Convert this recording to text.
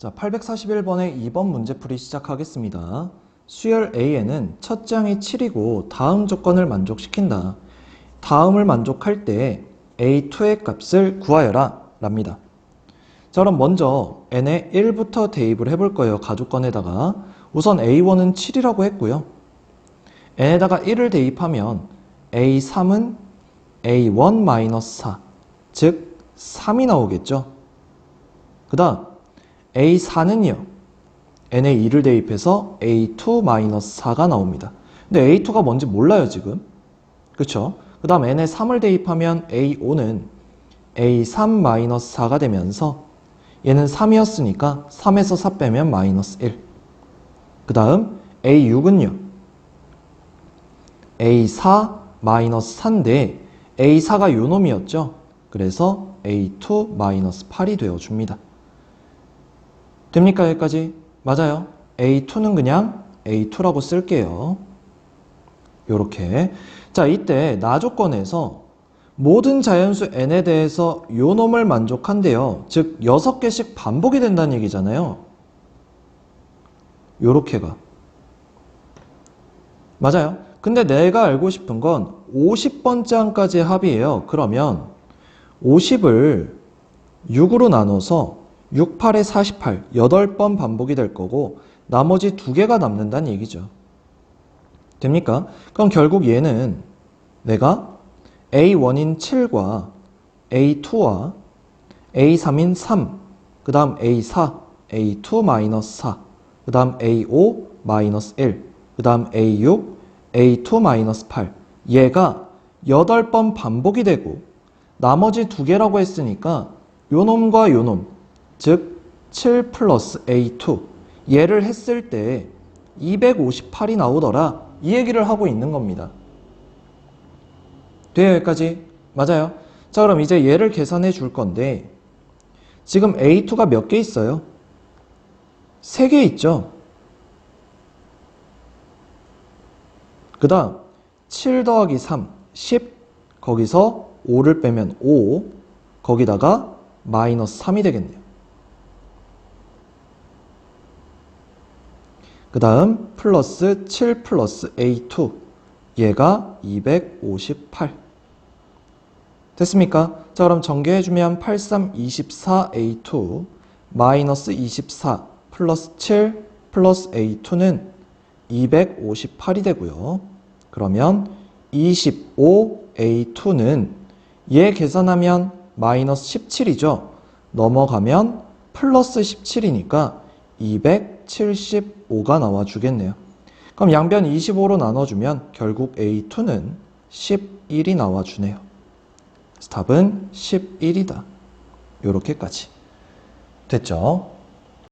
자, 841번의 2번 문제풀이 시작하겠습니다. 수열 A에는 첫 장이 7이고 다음 조건을 만족시킨다. 다음을 만족할 때 A2의 값을 구하여라 랍니다. 자, 그럼 먼저 n의 1부터 대입을 해볼 거예요. 가족건에다가. 우선 A1은 7이라고 했고요. n에다가 1을 대입하면 A3은 A1-4, 즉 3이 나오겠죠. 그 다음 A4는요. n에 2를 대입해서 A2-4가 나옵니다. 근데 A2가 뭔지 몰라요, 지금. 그쵸? 그 다음 n에 3을 대입하면 A5는 A3-4가 되면서 얘는 3이었으니까 3에서 4 빼면 마이너스 1. 그 다음 A6은요. A4 마이너스 4인데 A4가 요 놈이었죠. 그래서 A2 마이너스 8이 되어줍니다. 됩니까 여기까지? 맞아요. A2는 그냥 A2라고 쓸게요. 요렇게. 자, 이때 나 조건에서 모든 자연수 n에 대해서 요 놈을 만족한대요. 즉 6개씩 반복이 된다는 얘기잖아요. 요렇게가. 맞아요. 근데 내가 알고 싶은 건 50번째 항까지의 합이에요. 그러면 50을 6으로 나눠서 6, 8에 48, 8번 반복이 될 거고 나머지 두 개가 남는다는 얘기죠. 됩니까? 그럼 결국 얘는 내가 A1인 7과 A2와 A3인 3, 그 다음 A4, A2-4, 그 다음 A5-1, 그 다음 A6, A2-8. 얘가 8번 반복이 되고 나머지 두 개라고 했으니까 요 놈과 요 놈, 즉 7 플러스 A2 얘를 했을 때 258이 나오더라 이 얘기를 하고 있는 겁니다. 돼요 여기까지? 맞아요. 자 그럼 이제 얘를 계산해 줄 건데 지금 A2가 몇 개 있어요? 3개 있죠? 그 다음 7 더하기 3, 10 거기서 5를 빼면 5 거기다가 마이너스 3이 되겠네요. 그 다음 플러스 7 플러스 A2 얘가 258 됐습니까? 자 그럼 전개해주면 83 24 A2 마이너스 24 플러스 7 플러스 A2는 258이 되고요. 그러면 25 A2는 얘 계산하면 마이너스 17이죠. 넘어가면 플러스 17이니까 275 가 나와 주겠네요. 그럼 양변 25로 나눠주면 결국 A2는 11이 나와 주네요. 스탑은 11이다. 요렇게까지. 됐죠?